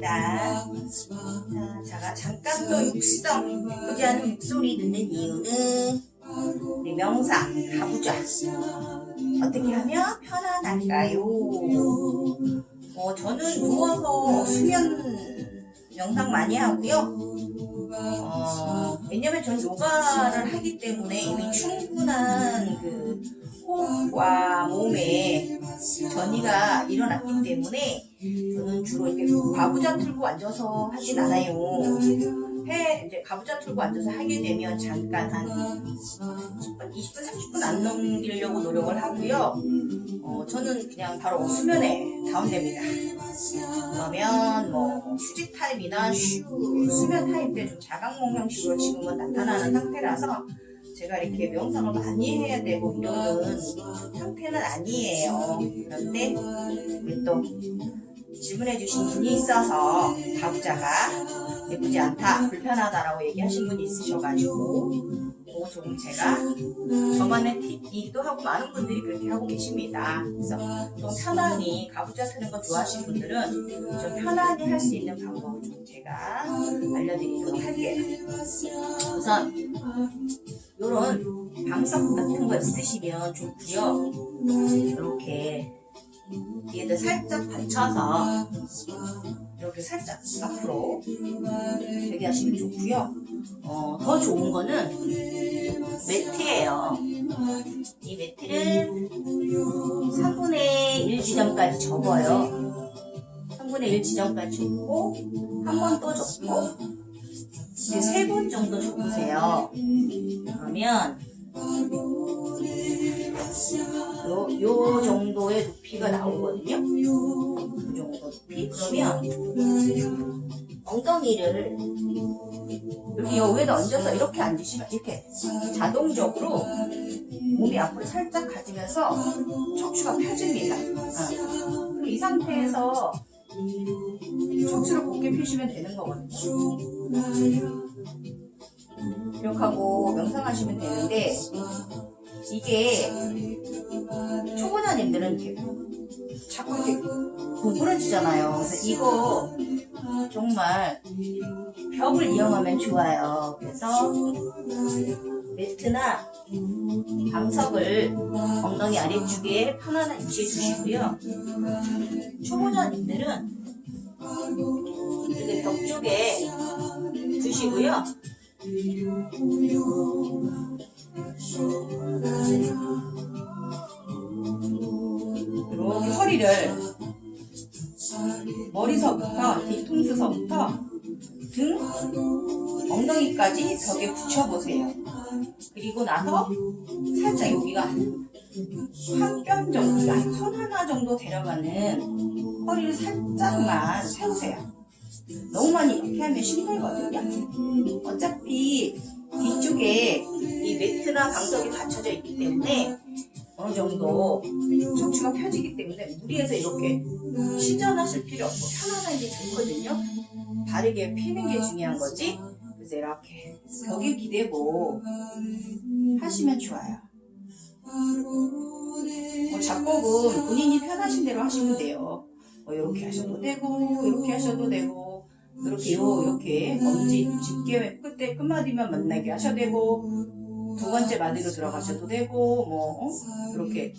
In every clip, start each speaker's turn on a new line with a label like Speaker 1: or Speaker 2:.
Speaker 1: 자, 자, 제가 잠깐 또 육성, 예쁘지 않은 목소리 듣는 이유는 우리 명상, 가부좌. 어떻게 하면 편안할까요? 어, 저는 누워서 수면 명상 많이 하고요. 어, 왜냐면 전 요가를 하기 때문에 이미 충분한 그 호흡과 몸에 전이가 일어났기 때문에 저는 주로 이렇게 가부좌 틀고 앉아서 하진 않아요. 해 이제 가부좌 틀고 앉아서 하게 되면 잠깐 한 10분, 20분, 30분 안 넘기려고 노력을 하고요. 어, 저는 그냥 바로 수면에 다운됩니다. 그러면 뭐 휴직 타임이나 쉬 수면 타임 때 좀 자각몽 형식으로 지금은 나타나는 상태라서 제가 이렇게 명상을 많이 해야 되고 이러는 상태는 아니에요. 그런데 또 질문해 주신 분이 있어서 가부자가 예쁘지 않다, 불편하다라고 얘기하신 분이 있으셔가지고 그거 조금 제가 저만의 팁이기도 하고 많은 분들이 그렇게 하고 계십니다. 그래서 좀 편안히 가부좌 트는 거 좋아하시는 분들은 좀 편안히 할 수 있는 방법을 좀 제가 알려드리도록 할게요. 우선 이런 방석 같은 거 있으시면 좋고요. 이렇게 뒤에다 살짝 받쳐서 이렇게 살짝 앞으로 되게 하시면 좋고요. 어, 더 좋은 거는 매트예요. 이 매트를 3분의 1 지점까지 접어요. 3분의 1 지점까지 접고 한 번 또 접고 이제 세 번 정도 접으세요. 그러면 요, 요 정도의 높이가 나오거든요. 요 정도 높이. 그러면 엉덩이를 이렇게 여기에다 얹어서 이렇게 앉으시면 이렇게 자동적으로 몸이 앞으로 살짝 가지면서 척추가 펴집니다. 어. 그럼 이 상태에서 척추를 곧게 펴시면 되는 거거든요. 이렇게 하고 명상하시면 되는데 이게 초보자님들은 자꾸 이렇게 구부러지잖아요. 그래서 이거 정말 벽을 이용하면 좋아요. 그래서 매트나 방석을 엉덩이 아래쪽에 편안한 위치에 두시고요. 초보자님들은 이렇게 벽 쪽에 두시고요. 이렇게 허리를 머리서부터 뒤통수서부터 등 엉덩이까지 벽에 붙여보세요. 그리고 나서 살짝 여기가 한뼘 정도, 그러니까 손 하나 정도 데려가는 허리를 살짝만 세우세요. 너무 많이 이렇게 하면 힘들거든요. 어차피 뒤쪽에 이 매트나 방석이 받쳐져 있기 때문에 어느 정도 척추가 펴지기 때문에 무리해서 이렇게 신전하실 필요 없고 편안한 게 좋거든요. 바르게 피는 게 중요한 거지. 그래서 이렇게 벽에 기대고 하시면 좋아요. 뭐 작곡은 본인이 편하신 대로 하시면 돼요. 뭐 이렇게 하셔도 되고 이렇게 하셔도 되고 이렇게 요 이렇게 엄지 집게 끝에 끝마디만 만나게 하셔도 되고 두 번째 마디로 들어가셔도 되고 뭐 어? 이렇게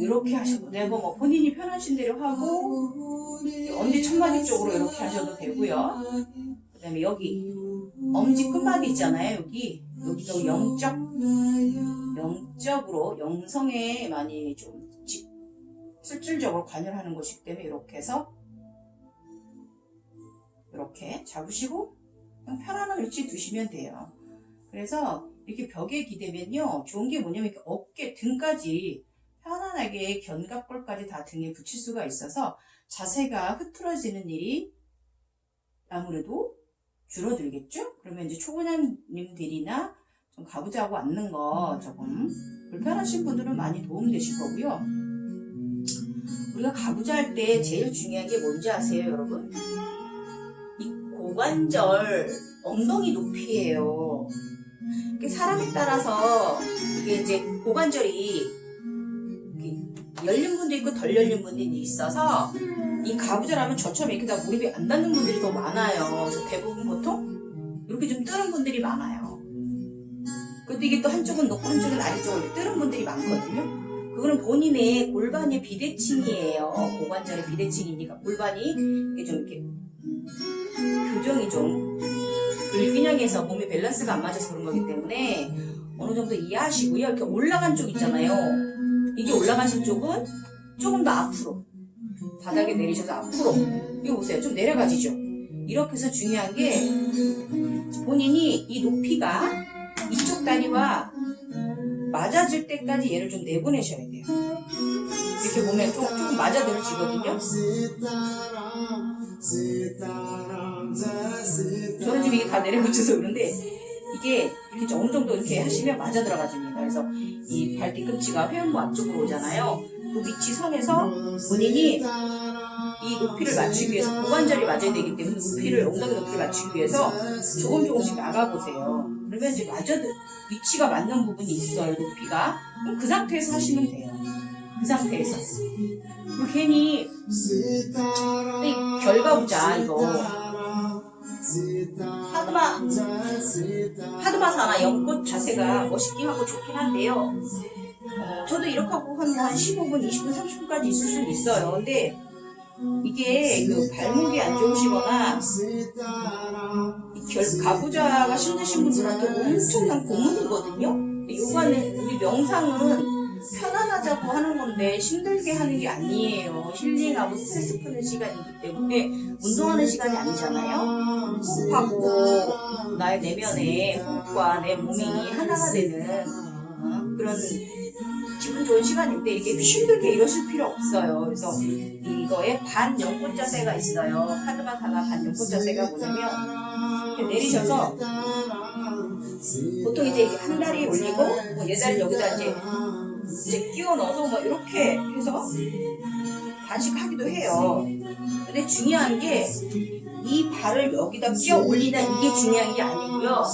Speaker 1: 이렇게 하셔도 되고 뭐 본인이 편하신 대로 하고 엄지 첫 마디 쪽으로 이렇게 하셔도 되고요. 그다음에 여기 엄지 끝마디 있잖아요. 여기 여기도 영적 영적으로 영성에 많이 좀 직- 실질적으로 관여를 하는 것이기 때문에 이렇게 해서 이렇게 잡으시고 편안한 위치에 두시면 돼요. 그래서 이렇게 벽에 기대면요 좋은 게 뭐냐면 이렇게 어깨 등까지 편안하게 견갑골까지 다 등에 붙일 수가 있어서 자세가 흐트러지는 일이 아무래도 줄어들겠죠? 그러면 이제 초보자님들이나 좀 가부자고 앉는 거 조금 불편하신 분들은 많이 도움되실 거고요. 우리가 가부자 할때 제일 중요한 게 뭔지 아세요, 여러분? 이 고관절 엉덩이 높이예요. 이게 사람에 따라서 이게 이제 고관절이 이렇게 열린 분도 있고 덜 열린 분도 있어서 이 가부좌라면 저처럼 이렇게 다 무릎이 안 닿는 분들이 더 많아요. 그래서 대부분 보통 이렇게 좀 뜨는 분들이 많아요. 그래도 이게 또 한쪽은 높고 한쪽은 아래쪽으로 뜨는 분들이 많거든요. 그거는 본인의 골반의 비대칭이에요. 고관절의 비대칭이니까 골반이 이게 좀 이렇게 교정이 좀 불균형해서 몸의 밸런스가 안 맞아서 그런 거기 때문에 어느 정도 이해하시고요. 이렇게 올라간 쪽 있잖아요. 이게 올라가신 쪽은 조금 더 앞으로 바닥에 내리셔서 앞으로 이거 보세요. 좀 내려가지죠. 이렇게 해서 중요한 게 본인이 이 높이가 이쪽 다리와 맞아질 때까지 얘를 좀 내보내셔야 돼요. 이렇게 보면 좀, 조금 맞아들어지거든요. 저는 지금 이게 다 내려가져서 그런데 이게 이렇게 어느 정도 이렇게 하시면 맞아 들어가집니다. 그래서 이 발 뒤꿈치가 회음부 앞쪽으로 오잖아요. 그 위치 선에서 본인이 이 높이를 맞추기 위해서 고관절이 맞아야 되기 때문에 높이를 엉덩이 높이를 맞추기 위해서 조금 조금씩 나가 보세요. 그러면 이제 맞아 위치가 맞는 부분이 있어요. 높이가 그럼 그 상태에서 하시면 돼요. 그 상태에서 괜히 이 결과부자 이거 파드마 파드마사나 연꽃 자세가 멋있긴 하고 좋긴 한데요. 어, 저도 이렇게 하고 한, 한 15분, 20분, 30분까지 있을 수는 있어요. 근데 이게 그 발목이 안 좋으시거나 이 결, 가부좌가 힘드신 분들한테 엄청난 고문이거든요. 요가는 우리 명상은 편안하자고 하는 건데 힘들게 하는 게 아니에요. 힐링하고 스트레스 푸는 시간이기 때문에 운동하는 시간이 아니잖아요. 호흡하고 나의 내면의 호흡과 내 몸이 하나가 되는 어, 그런 기분 좋은 시간인데 이게 힘들게 이러실 필요 없어요. 그래서 이거에 반 연꽃 자세가 있어요. 카드마사나 반 연꽃 자세가 뭐냐면 내리셔서 보통 이제 한 다리 올리고 뭐 얘다리 여기다 이제 이제 끼워 넣어서 뭐 이렇게 해서 단식하기도 해요. 근데 중요한 게 이 발을 여기다 끼워 올리다 이게 중요한 게 아니고요.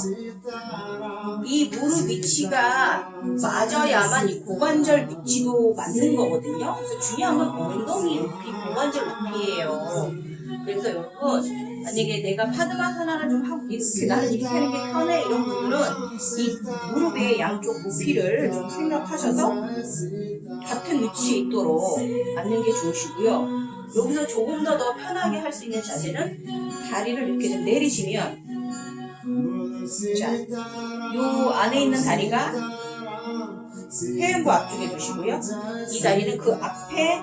Speaker 1: 이 무릎 위치가 맞아야만 이 고관절 위치도 맞는 거거든요. 그래서 중요한 건 엉덩이 높이, 고관절 높이예요. 그래서 여러분 만약에 내가 파드마사나를 좀 하고 이렇게 나는 이렇게 하는 게 편해 이런 분들은 이 무릎의 양쪽 높이를 좀 생각하셔서 같은 위치에 있도록 앉는 게 좋으시고요. 여기서 조금 더 더 편하게 할 수 있는 자세는 다리를 이렇게 좀 내리시면 자, 요 안에 있는 다리가 회음부 앞쪽에 두시고요. 이 다리는 그 앞에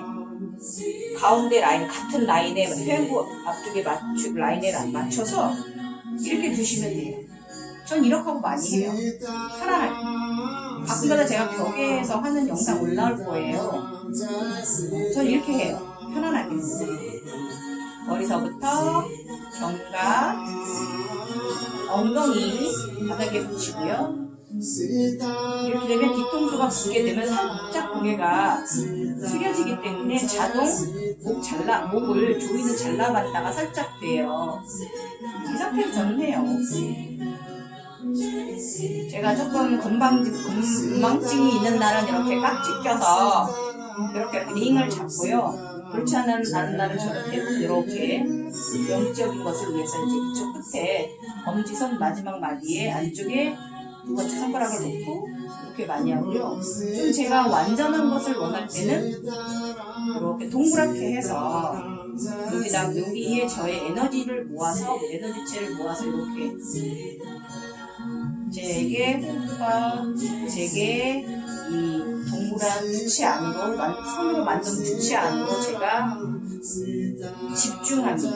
Speaker 1: 가운데 라인 같은 라인에 회음부 앞쪽에 맞추 라인에 맞춰서 이렇게 두시면 돼요. 전 이렇게 하고 많이 해요. 편안하게. 가끔가다 제가 벽에서 하는 영상 올라올 거예요. 전 이렇게 해요. 편안하게. 머리서부터 견갑, 엉덩이 바닥에 붙이고요. 이렇게 되면 뒤통수가 붙게 되면 살짝 고개가 숙여지기 때문에 자동 목 잘라 목을 조이는 잘라봤다가 살짝 돼요. 이 상태로 저는 해요. 제가 조금 건방 건망증이 있는 날은 이렇게 깍지 껴서 이렇게 링을 잡고요. 그렇지 않은 날은 대부분 이렇게 영적인 것을 위해서 이제 이쪽 끝에 엄지선 마지막 마디에 안쪽에 두 번째 손가락을 놓고 이렇게 많이 하고요. 좀 제가 완전한 것을 원할 때는 이렇게 동그랗게 해서 여기다 여기에 저의 에너지를 모아서 에너지체를 모아서 이렇게 제게 호흡과 제게 이 동그란 부채 안으로 만- 손으로 만든 부채 안으로 제가 집중합니다.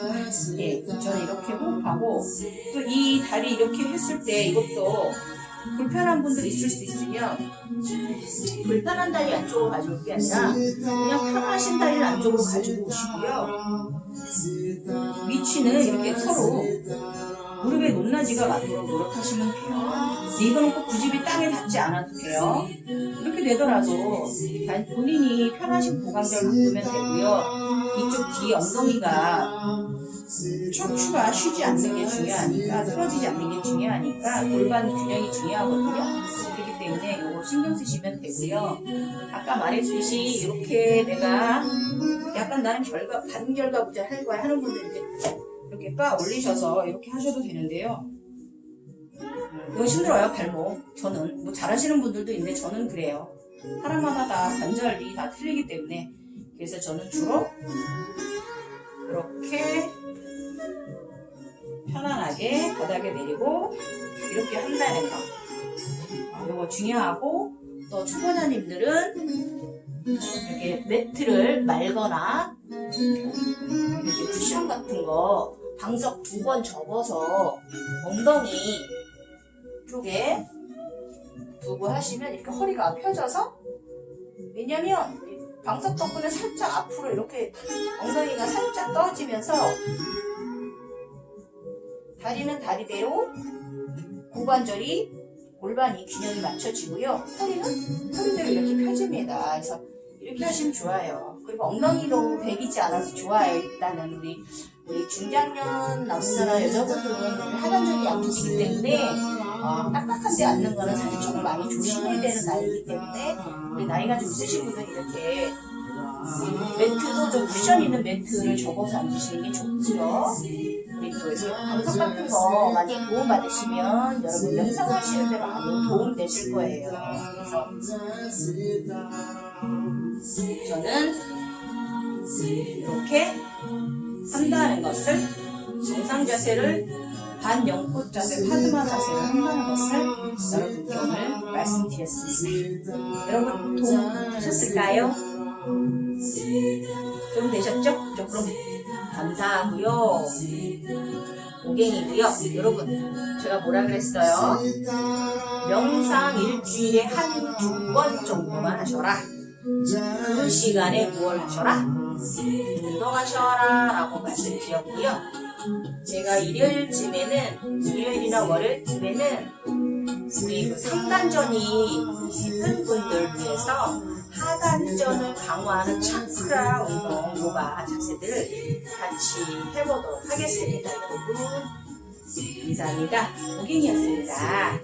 Speaker 1: 예, 저는 이렇게 호흡하고 또 이 다리 이렇게 했을 때 이것도 불편한 분들 있을 수 있으면 불편한 다리 안쪽으로 가지고 올게 아니라 그냥 편하신 다리를 안쪽으로 가지고 오시고요. 위치는 이렇게 서로 무릎의 높낮이가 맞도록 노력하시면 돼요. 이거는 꼭 구집이 땅에 닿지 않아도 돼요. 이렇게 되더라도 단- 본인이 편하신 고관절 바꾸면 되고요. 이쪽 뒤에 엉덩이가 척추가 쉬지 않는 게 중요하니까 틀어지지 않는 게 중요하니까 골반 균형이 중요하거든요. 그렇기 때문에 이거 신경 쓰시면 되고요. 아까 말했듯이 이렇게 내가 약간 나는 결과 반결과부자 할 거야 하는 분들 이렇게 이렇게 빠 올리셔서 이렇게 하셔도 되는데요. 이거 힘들어요 발목. 저는 뭐 잘하시는 분들도 있는데 저는 그래요. 사람마다 다 관절이 다 틀리기 때문에 그래서 저는 주로 이렇게 편안하게 바닥에 내리고 이렇게 한다는 거. 아, 이거 중요하고 또 초보자님들은 이렇게 매트를 말거나 이렇게 쿠션 같은 거 방석 두 번 접어서 엉덩이 쪽에 두고 하시면 이렇게 허리가 펴져서 왜냐면 이 방석 덕분에 살짝 앞으로 이렇게 엉덩이가 살짝 떠지면서 다리는 다리대로 고관절이 골반이 균형이 맞춰지고요. 허리는 허리대로 이렇게 펴집니다. 그래서 이렇게 하시면 좋아요. 그리고 엉덩이도 베기지 않아서 좋아요. 일단은 우리 우리 중장년 남자나 여자분들은 하단절이 약해지기 때문에 어, 딱딱한 데 앉는 거는 사실 정말 많이 조심해야 되는 나이이기 때문에 우리 나이가 좀 있으신 분은 이렇게 매트도 좀 쿠션 있는 매트를 접어서 앉으시는 게 좋고요. 우리 또 이제 방석 같은 거 많이 도움 받으시면 여러분 명상하시는 데로 많이 도움 되실 거예요. 그래서 저는 이렇게 한다는 것을 정상 자세를 반영꽃 자세, 파드마 자세를 한다는 것을 여러분께 오늘 말씀드렸습니다. 여러분 도움 되셨을까요? 도움 되셨죠? 저 그럼 감사하고요. 고갱이고요. 여러분 제가 뭐라 그랬어요? 명상 일주일에 한 두 번 정도만 하셔라. 그 시간에 무얼 하셔라? 운동하셔라 라고 말씀드렸고요. 제가 일요일쯤에는 일요일이나 월요일쯤에는 우리 그 상단전이 깊은 분들 위해서 하단전을 강화하는 차크라 운동 요가 자세들을 같이 해보도록 하겠습니다. 여러분. 감사합니다. 고객이었습니다.